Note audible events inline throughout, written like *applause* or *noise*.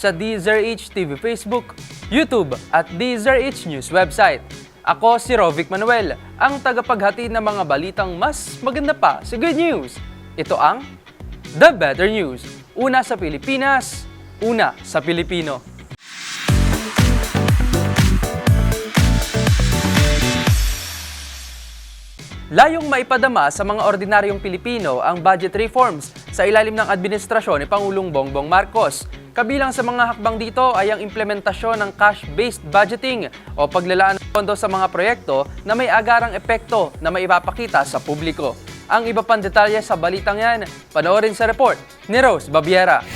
sa DZRH TV Facebook, YouTube at DZRH News website. Ako si Rovic Manuel, ang tagapaghatid ng mga balitang mas maganda pa sa good news. Ito ang The Better News. Una sa Pilipinas, una sa Pilipino. Layong maipadama sa mga ordinaryong Pilipino ang budget reforms sa ilalim ng administrasyon ni Pangulong Bongbong Marcos. Kabilang sa mga hakbang dito ay ang implementasyon ng cash-based budgeting o paglalaan ng pondo sa mga proyekto na may agarang epekto na maipapakita sa publiko. Ang iba pang detalye sa balitang yan, panoorin sa report ni Rose Babiera.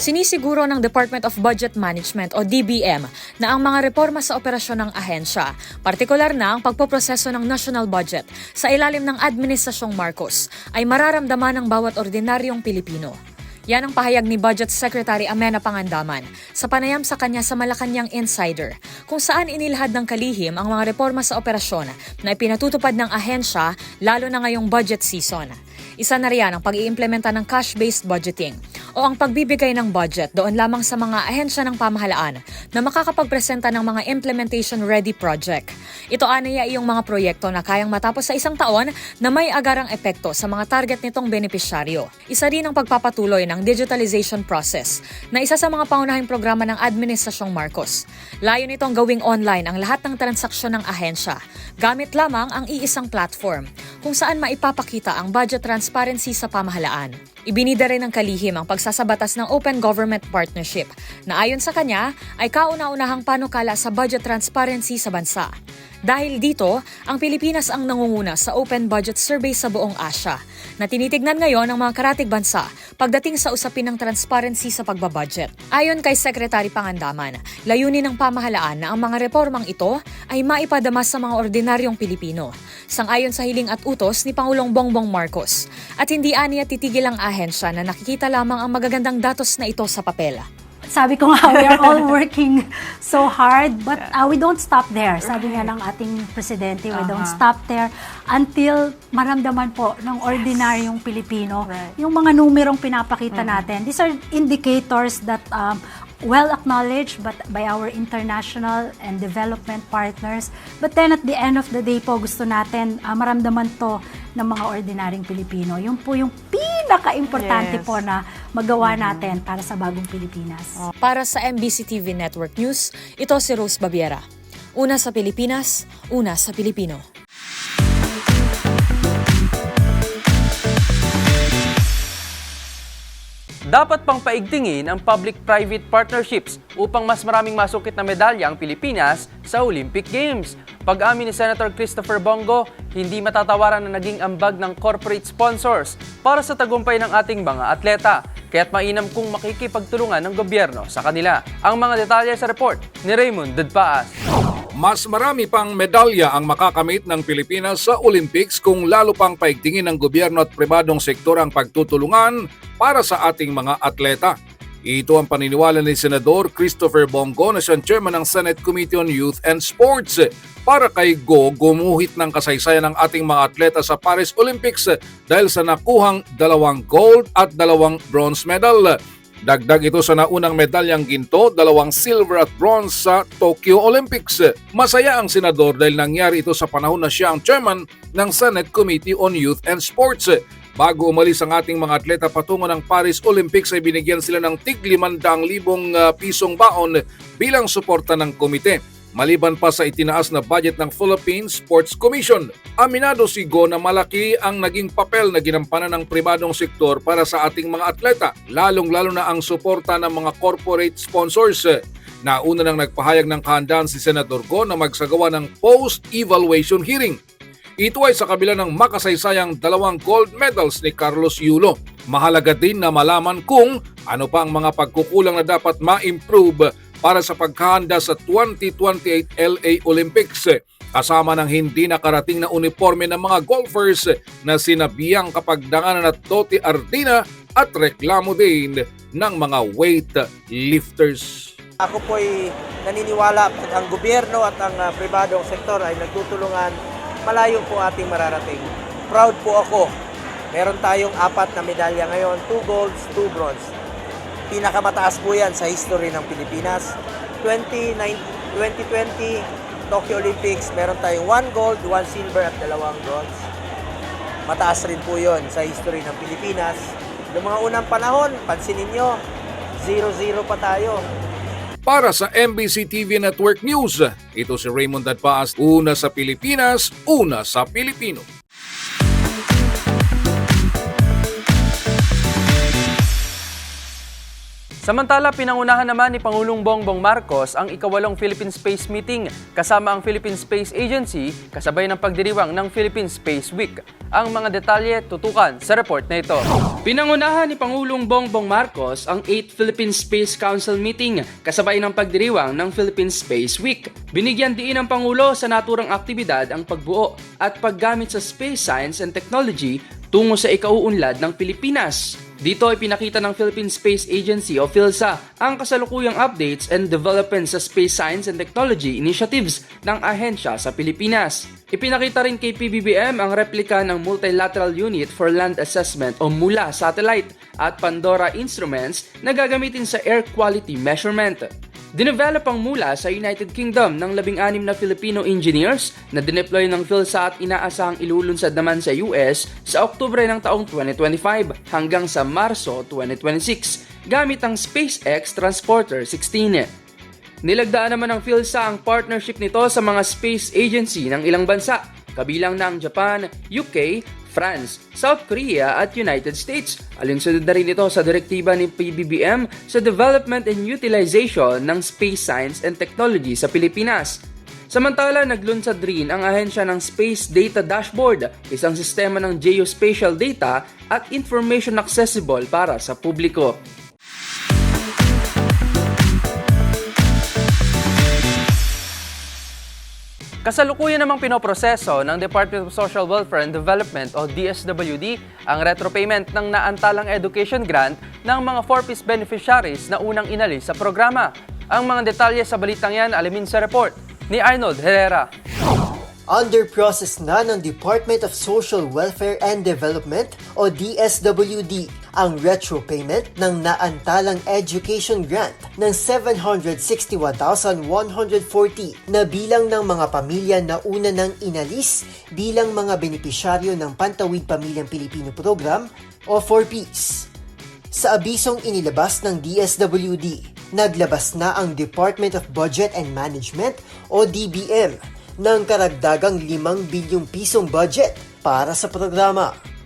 Sinisiguro ng Department of Budget Management o DBM na ang mga reforma sa operasyon ng ahensya, partikular na ang pagpoproseso ng national budget sa ilalim ng Administrasyong Marcos, ay mararamdaman ng bawat ordinaryong Pilipino. Yan ang pahayag ni Budget Secretary Amena Pangandaman sa panayam sa kanya sa Malacanang Insider, kung saan inilahad ng kalihim ang mga reforma sa operasyon na ipinatutupad ng ahensya lalo na ngayong budget season. Isa na riyan ang pag-iimplementa ng cash-based budgeting o ang pagbibigay ng budget doon lamang sa mga ahensya ng pamahalaan na makakapagpresenta ng mga implementation-ready project. Ito anaya iyong mga proyekto na kayang matapos sa isang taon na may agarang epekto sa mga target nitong benepisyaryo. Isa rin ang pagpapatuloy ng digitalization process na isa sa mga pangunahing programa ng Administrasyong Marcos. Layo nitong gawing online ang lahat ng transaksyon ng ahensya gamit lamang ang iisang platform kung saan maipapakita ang budget transparency sa pamahalaan. Ibinida rin ng kalihim ang pagsasabatas ng Open Government Partnership na ayon sa kanya ay kauna-unahang panukala sa budget transparency sa bansa. Dahil dito, ang Pilipinas ang nangunguna sa Open Budget Survey sa buong Asya na tinitignan ngayon ng mga karatig bansa pagdating sa usapin ng transparency sa pagbabudget. Ayon kay Secretary Pangandaman, layunin ng pamahalaan na ang mga reformang ito ay maipadama sa mga ordinaryong Pilipino, sangayon sa hiling at utos ni Pangulong Bongbong Marcos. At hindi aniya titigil ang ahensya na nakikita lamang ang magagandang datos na ito sa papel. sabi ko nga, we are all *laughs* working so hard, but uh, we don't stop there. Sabi nga ng ating presidente, we don't stop there until maramdaman po ng ordinaryong Pilipino Right. yung mga numerong pinapakita natin. These are indicators that um, well acknowledged but by our international and development partners. But then at the end of the day po, gusto natin uh, maramdaman to ng mga ordinaryong Pilipino. Yung po yung pinaka-importante Yes. po na magawa natin para sa bagong Pilipinas. Para sa MBC TV Network News, ito si Rose Babiera. Una sa Pilipinas, una sa Pilipino. Dapat pang paigtingin ang public-private partnerships upang mas maraming masukit na medalya ang Pilipinas sa Olympic Games. Pag-amin ni Senator Christopher Bongo, hindi matatawaran na naging ambag ng corporate sponsors para sa tagumpay ng ating mga atleta. Kaya't mainam kung makikipagtulungan ng gobyerno sa kanila. Ang mga detalye sa report ni Raymond Dudpaas. Mas marami pang medalya ang makakamit ng Pilipinas sa Olympics kung lalo pang paigtingin ng gobyerno at pribadong sektor ang pagtutulungan para sa ating mga atleta. Ito ang paniniwala ni Senador Christopher Bongo na siyang chairman ng Senate Committee on Youth and Sports. Para kay Go, gumuhit ng kasaysayan ng ating mga atleta sa Paris Olympics dahil sa nakuhang dalawang gold at dalawang bronze medal. Dagdag ito sa naunang medalyang ginto, dalawang silver at bronze sa Tokyo Olympics. Masaya ang senador dahil nangyari ito sa panahon na siya ang chairman ng Senate Committee on Youth and Sports. Bago umalis ang ating mga atleta patungo ng Paris Olympics ay binigyan sila ng tig 500,000 pisong baon bilang suporta ng komite. maliban pa sa itinaas na budget ng Philippine Sports Commission. Aminado si Go na malaki ang naging papel na ginampanan ng pribadong sektor para sa ating mga atleta, lalong-lalo na ang suporta ng mga corporate sponsors. Nauna nang nagpahayag ng kahandaan si Senator Go na magsagawa ng post-evaluation hearing. Ito ay sa kabila ng makasaysayang dalawang gold medals ni Carlos Yulo. Mahalaga din na malaman kung ano pa ang mga pagkukulang na dapat ma-improve para sa paghahanda sa 2028 LA Olympics kasama ng hindi nakarating na uniforme ng mga golfers na sinabiyang kapagdanganan at Toti Ardina at reklamo din ng mga weight lifters. Ako po ay naniniwala pag ang gobyerno at ang ah, pribadong sektor ay nagtutulungan, malayo po ating mararating. Proud po ako. Meron tayong apat na medalya ngayon, 2 golds, 2 bronze. Pinakamataas po yan sa history ng Pilipinas. 29 2020 Tokyo Olympics, meron tayong 1 gold, 1 silver at dalawang bronze. Mataas rin po yon sa history ng Pilipinas. Noong mga unang panahon, pansinin nyo, 0-0 pa tayo. Para sa MBC TV Network News, ito si Raymond Dadpaas, una sa Pilipinas, una sa Pilipino. Samantala, pinangunahan naman ni Pangulong Bongbong Marcos ang ikawalong Philippine Space Meeting kasama ang Philippine Space Agency kasabay ng pagdiriwang ng Philippine Space Week. Ang mga detalye tutukan sa report na ito. Pinangunahan ni Pangulong Bongbong Marcos ang 8th Philippine Space Council Meeting kasabay ng pagdiriwang ng Philippine Space Week. Binigyan diin ng Pangulo sa naturang aktibidad ang pagbuo at paggamit sa space science and technology tungo sa ikauunlad ng Pilipinas. Dito ay pinakita ng Philippine Space Agency o PhilSA ang kasalukuyang updates and developments sa space science and technology initiatives ng ahensya sa Pilipinas. Ipinakita rin kay PBBM ang replika ng Multilateral Unit for Land Assessment o MULA satellite at Pandora instruments na gagamitin sa air quality measurement. Dinevelop ang mula sa United Kingdom ng labing-anim na Filipino engineers na dineploy ng PhilSat at inaasahang ilulunsad naman sa US sa Oktubre ng taong 2025 hanggang sa Marso 2026 gamit ang SpaceX Transporter 16. Nilagdaan naman ng PhilSat ang partnership nito sa mga space agency ng ilang bansa, kabilang ng Japan, UK, France, South Korea at United States. Alinsunod na rin ito sa direktiba ni PBBM sa development and utilization ng space science and technology sa Pilipinas. Samantala, naglunsad rin ang ahensya ng Space Data Dashboard, isang sistema ng geospatial data at information accessible para sa publiko. Kasalukuyan namang pinoproseso ng Department of Social Welfare and Development o DSWD ang retropayment ng naantalang education grant ng mga 4-piece beneficiaries na unang inalis sa programa. Ang mga detalye sa balitang yan alamin sa report ni Arnold Herrera. Under process na ng Department of Social Welfare and Development o DSWD ang retro payment ng naantalang education grant ng 761,140 na bilang ng mga pamilya na una nang inalis bilang mga benepisyaryo ng Pantawid Pamilyang Pilipino Program o 4Ps. Sa abisong inilabas ng DSWD, naglabas na ang Department of Budget and Management o DBM ng karagdagang 5 bilyong pisong budget para sa programa.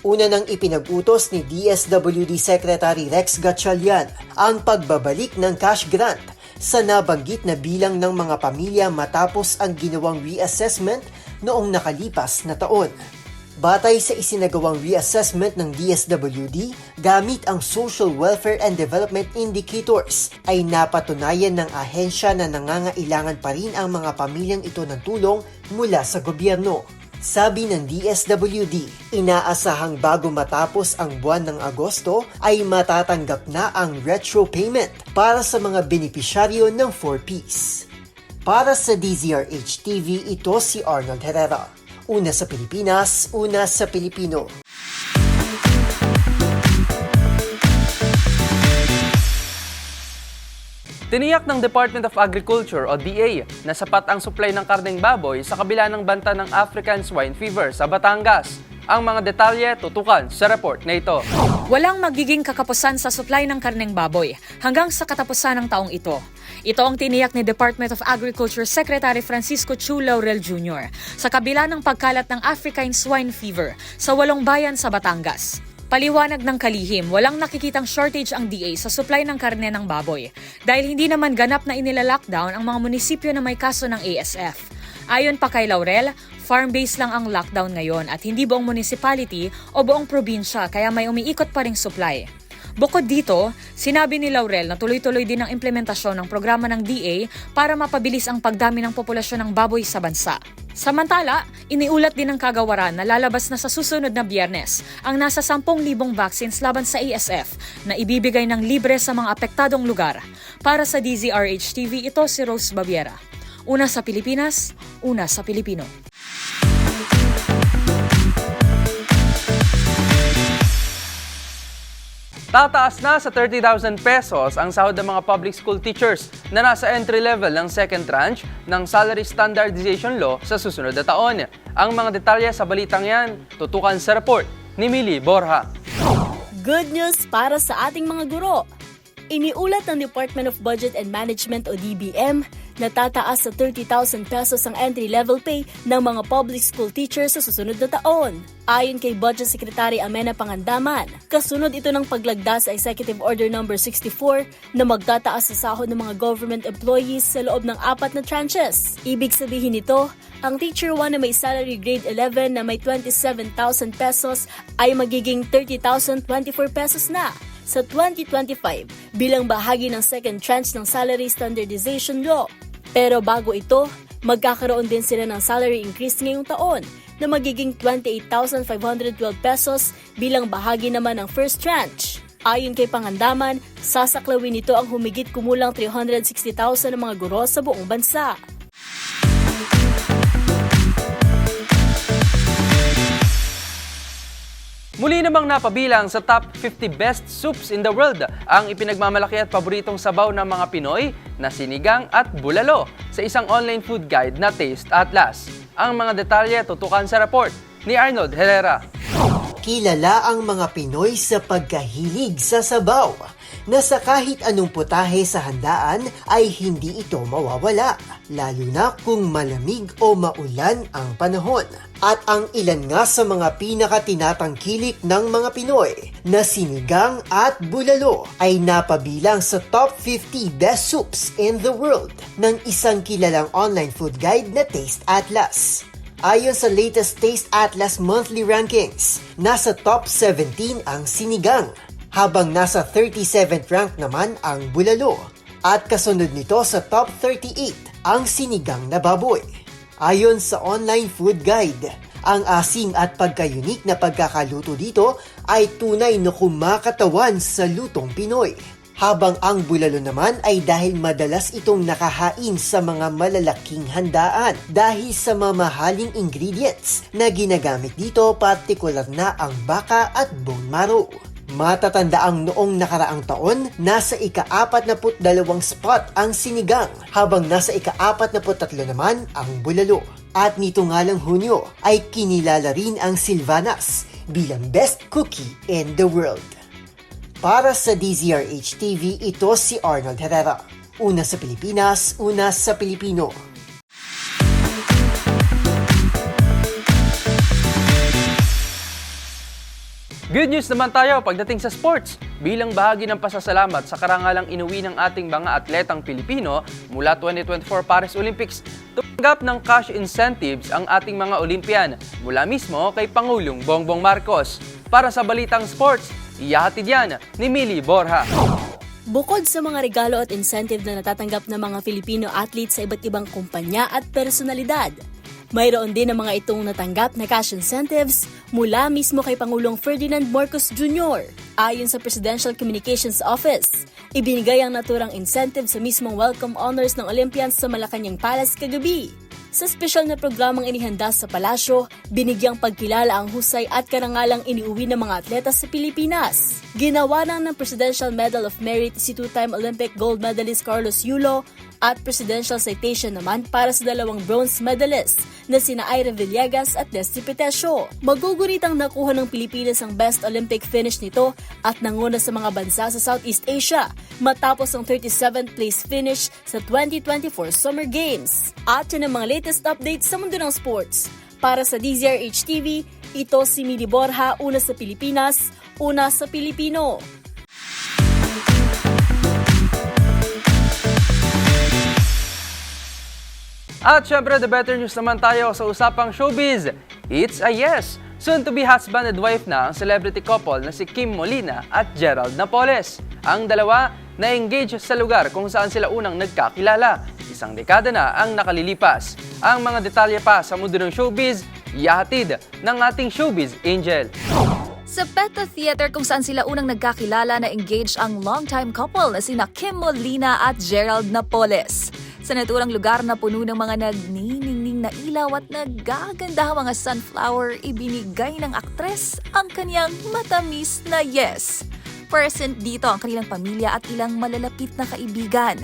Una nang ipinag-utos ni DSWD Secretary Rex Gatchalian ang pagbabalik ng cash grant sa nabanggit na bilang ng mga pamilya matapos ang ginawang reassessment noong nakalipas na taon. Batay sa isinagawang reassessment ng DSWD, gamit ang Social Welfare and Development Indicators, ay napatunayan ng ahensya na nangangailangan pa rin ang mga pamilyang ito ng tulong mula sa gobyerno. Sabi ng DSWD, inaasahang bago matapos ang buwan ng Agosto ay matatanggap na ang retro payment para sa mga benepisyaryo ng 4Ps. Para sa DZRH TV, ito si Arnold Herrera. Una sa Pilipinas, una sa Pilipino. Tiniyak ng Department of Agriculture o DA na sapat ang supply ng karneng baboy sa kabila ng banta ng African swine fever sa Batangas. Ang mga detalye tutukan sa report na ito. Walang magiging kakapusan sa supply ng karneng baboy hanggang sa katapusan ng taong ito. Ito ang tiniyak ni Department of Agriculture Secretary Francisco Chu Laurel Jr. sa kabila ng pagkalat ng African swine fever sa walong bayan sa Batangas. Paliwanag ng kalihim, walang nakikitang shortage ang DA sa supply ng karne ng baboy dahil hindi naman ganap na inila-lockdown ang mga munisipyo na may kaso ng ASF. Ayon pa kay Laurel, farm-based lang ang lockdown ngayon at hindi buong municipality o buong probinsya kaya may umiikot pa ring supply. Bukod dito, sinabi ni Laurel na tuloy-tuloy din ang implementasyon ng programa ng DA para mapabilis ang pagdami ng populasyon ng baboy sa bansa. Samantala, iniulat din ng kagawaran na lalabas na sa susunod na biyernes ang nasa 10,000 vaccines laban sa ASF na ibibigay ng libre sa mga apektadong lugar. Para sa DZRH TV, ito si Rose Baviera. Una sa Pilipinas, una sa Pilipino. Tataas na sa 30,000 pesos ang sahod ng mga public school teachers na nasa entry level ng second tranche ng Salary Standardization Law sa susunod na taon. Ang mga detalye sa balitang yan, tutukan sa report ni Mili Borja. Good news para sa ating mga guro. Iniulat ng Department of Budget and Management o DBM na tataas sa 30,000 pesos ang entry-level pay ng mga public school teachers sa susunod na taon. Ayon kay Budget Secretary Amena Pangandaman, kasunod ito ng paglagda sa Executive Order No. 64 na magtataas sa sahod ng mga government employees sa loob ng apat na tranches. Ibig sabihin nito, ang Teacher 1 na may salary grade 11 na may 27,000 pesos ay magiging 30,024 pesos na sa 2025 bilang bahagi ng second tranche ng Salary Standardization Law. Pero bago ito, magkakaroon din sila ng salary increase ngayong taon na magiging 28,512 pesos bilang bahagi naman ng first tranche. Ayon kay Pangandaman, sasaklawin nito ang humigit kumulang 360,000 ng mga guro sa buong bansa. Muli namang napabilang sa top 50 best soups in the world ang ipinagmamalaki at paboritong sabaw ng mga Pinoy na sinigang at bulalo sa isang online food guide na Taste Atlas. Ang mga detalye tutukan sa report ni Arnold Herrera. Kilala ang mga Pinoy sa pagkahilig sa sabaw na sa kahit anong putahe sa handaan ay hindi ito mawawala, lalo na kung malamig o maulan ang panahon. At ang ilan nga sa mga pinakatinatangkilik ng mga Pinoy na sinigang at bulalo ay napabilang sa top 50 best soups in the world ng isang kilalang online food guide na Taste Atlas. Ayon sa latest Taste Atlas monthly rankings, nasa top 17 ang sinigang, habang nasa 37th rank naman ang bulalo. At kasunod nito sa top 38 ang sinigang na baboy. Ayon sa online food guide, ang asim at pagka-unique na pagkakaluto dito ay tunay na kumakatawan sa lutong Pinoy. Habang ang bulalo naman ay dahil madalas itong nakahain sa mga malalaking handaan dahil sa mamahaling ingredients na ginagamit dito partikular na ang baka at bone marrow. Matatanda ang noong nakaraang taon, nasa ika-42 spot ang sinigang, habang nasa ika-43 naman ang bulalo. At nito nga lang Hunyo ay kinilala rin ang Silvanas bilang best cookie in the world. Para sa DZRH TV, ito si Arnold Herrera. Una sa Pilipinas, una sa Pilipino. Good news naman tayo pagdating sa sports. Bilang bahagi ng pasasalamat sa karangalang inuwi ng ating mga atletang Pilipino mula 2024 Paris Olympics, tumanggap ng cash incentives ang ating mga Olympian mula mismo kay Pangulong Bongbong Marcos. Para sa balitang sports, iyahatid yan ni Mili Borja. Bukod sa mga regalo at incentive na natatanggap ng mga Filipino athletes sa iba't ibang kumpanya at personalidad, mayroon din ang mga itong natanggap na cash incentives mula mismo kay Pangulong Ferdinand Marcos Jr. Ayon sa Presidential Communications Office, ibinigay ang naturang incentive sa mismong welcome honors ng Olympians sa Malacanang Palace kagabi. Sa espesyal na programang inihanda sa palasyo, binigyang pagkilala ang husay at karangalang iniuwi ng mga atleta sa Pilipinas. Ginawa ng Presidential Medal of Merit si two-time Olympic gold medalist Carlos Yulo At presidential citation naman para sa dalawang bronze medalists na sina Ira Villegas at Desti Petesio. Maguguritang nakuha ng Pilipinas ang best Olympic finish nito at nanguna sa mga bansa sa Southeast Asia matapos ang 37th place finish sa 2024 Summer Games. At yun ang mga latest updates sa mundo ng sports. Para sa DZRH TV, ito si Mili Borja, una sa Pilipinas, una sa Pilipino. At syempre, the better news naman tayo sa usapang showbiz. It's a yes! Soon to be husband and wife na ang celebrity couple na si Kim Molina at Gerald Napoles. Ang dalawa na-engage sa lugar kung saan sila unang nagkakilala. Isang dekada na ang nakalilipas. Ang mga detalye pa sa mundo ng showbiz, ihahatid ng ating showbiz angel. Sa Peta Theater kung saan sila unang nagkakilala na engaged ang longtime couple na sina Kim Molina at Gerald Napoles. Sa naturang lugar na puno ng mga nagniningning na ilaw at nagagandahang mga sunflower, ibinigay ng aktres ang kanyang matamis na yes. Present dito ang kanilang pamilya at ilang malalapit na kaibigan.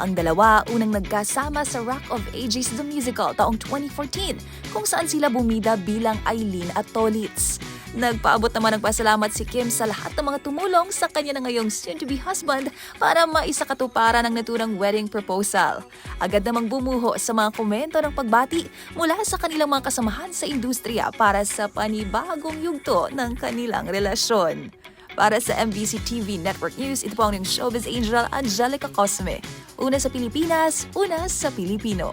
Ang dalawa unang nagkasama sa Rock of Ages the Musical taong 2014 kung saan sila bumida bilang Eileen at Tolitz. Nagpaabot naman ng pasalamat si Kim sa lahat ng mga tumulong sa kanya na ngayong soon-to-be husband para maisakatuparan ang naturang wedding proposal. Agad namang bumuho sa mga komento ng pagbati mula sa kanilang mga kasamahan sa industriya para sa panibagong yugto ng kanilang relasyon. Para sa MBC TV Network News, ito po ang inyong showbiz angel Angelica Cosme. Una sa Pilipinas, una sa Pilipino.